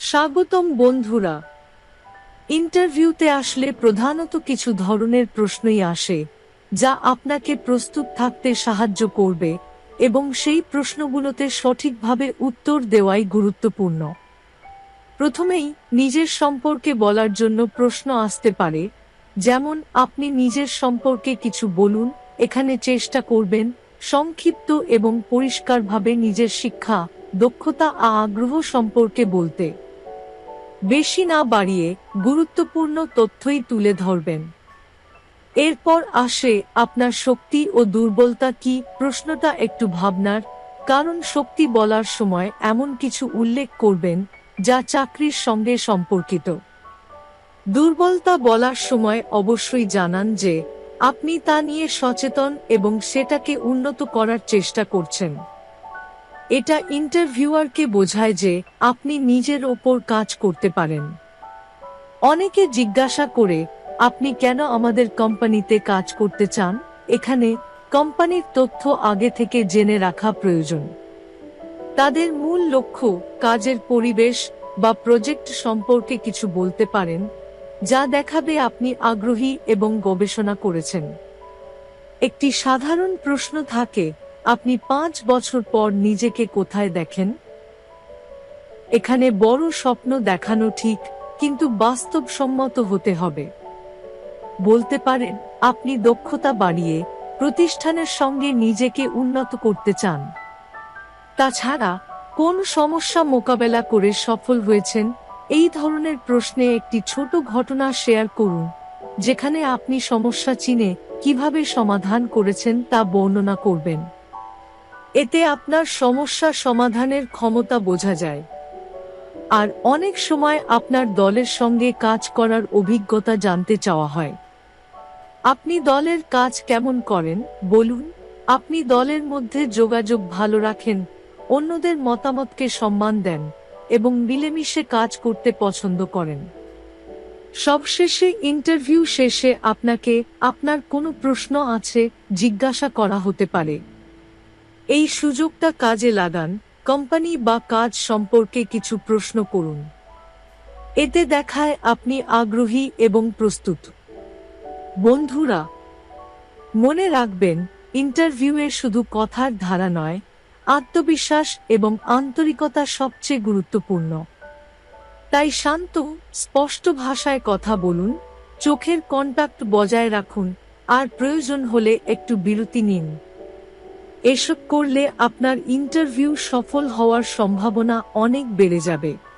স্বাগতম বন্ধুরা। ইন্টারভিউতে আসলে প্রধানত কিছু ধরনের প্রশ্নই আসে, যা আপনাকে প্রস্তুত থাকতে সাহায্য করবে এবং সেই প্রশ্নগুলোতে সঠিকভাবে উত্তর দেওয়াই গুরুত্বপূর্ণ। প্রথমেই নিজের সম্পর্কে বলার জন্য প্রশ্ন আসতে পারে, যেমন, আপনি নিজের সম্পর্কে কিছু বলুন, এখানে চেষ্টা করবেন, সংক্ষিপ্ত এবং পরিষ্কারভাবে নিজের শিক্ষা দক্ষতা আগ্রহ সম্পর্কে বলতে। বেশি না বাড়িয়ে গুরুত্বপূর্ণ তথ্যই তুলে ধরবেন। এরপর আসে আপনার শক্তি ও দুর্বলতা কি, প্রশ্নটা একটু ভাবনার, কারণ শক্তি বলার সময় এমন কিছু উল্লেখ করবেন, যা চাকরির সঙ্গে সম্পর্কিত। দুর্বলতা বলার সময় অবশ্যই জানান যে, আপনি তা নিয়ে সচেতন এবং সেটাকে উন্নত করার চেষ্টা করছেন। এটা ইন্টারভিউয়ারকে বোঝায় যে আপনি নিজের ওপর কাজ করতে পারেন। অনেকে জিজ্ঞাসা করে, আপনি কেন আমাদের কোম্পানিতে কাজ করতে চান? এখানে কোম্পানির তথ্য আগে থেকে জেনে রাখা প্রয়োজন। তাদের মূল লক্ষ্য কাজের পরিবেশ বা প্রজেক্ট সম্পর্কে কিছু বলতে পারেন, যা দেখাবে আপনি আগ্রহী এবং গবেষণা করেছেন। একটি সাধারণ প্রশ্ন থাকে আপনি পাঁচ বছর পর নিজেকে কোথায় দেখেন? এখানে বড় স্বপ্ন দেখানো ঠিক, কিন্তু বাস্তবসম্মত হতে হবে। বলতে পারেন, আপনি দক্ষতা বাড়িয়ে প্রতিষ্ঠানের সঙ্গে নিজেকে উন্নত করতে চান। তাছাড়া, কোন সমস্যা মোকাবেলা করে সফল হয়েছেন? এই ধরনের প্রশ্নে একটি ছোট ঘটনা শেয়ার করুন, যেখানে আপনি সমস্যা চিনে কীভাবে সমাধান করেছেন তা বর্ণনা করবেন। এতে আপনার সমস্যা সমাধানের ক্ষমতা বোঝা যায়। আর অনেক সময় আপনার দলের সঙ্গে কাজ করার অভিজ্ঞতা জানতে চাওয়া হয়। আপনি দলের কাজ কেমন করেন, বলুন? আপনি দলের মধ্যে যোগাযোগ ভালো রাখেন, অন্যদের মতামতকে সম্মান দেন এবং মিলেমিশে কাজ করতে পছন্দ করেন। সবশেষে ইন্টারভিউ শেষে আপনাকে আপনার কোনো প্রশ্ন আছে, জিজ্ঞাসা করা হতে পারে। এই সুযোগটা কাজে লাগান, কোম্পানি বা কাজ সম্পর্কে কিছু প্রশ্ন করুন। এতে দেখায় আপনি আগ্রহী এবং প্রস্তুত। বন্ধুরা, মনে রাখবেন, ইন্টারভিউয়ে শুধু কথার ধারা নয়, আত্মবিশ্বাস এবং আন্তরিকতা সবচেয়ে গুরুত্বপূর্ণ। তাই শান্ত, স্পষ্ট ভাষায় কথা বলুন, চোখের কন্টাক্ট বজায় রাখুন, আর প্রয়োজন হলে একটু বিরতি নিন। এসব করলে আপনার ইন্টারভিউ সফল হওয়ার সম্ভাবনা অনেক বেড়ে যাবে।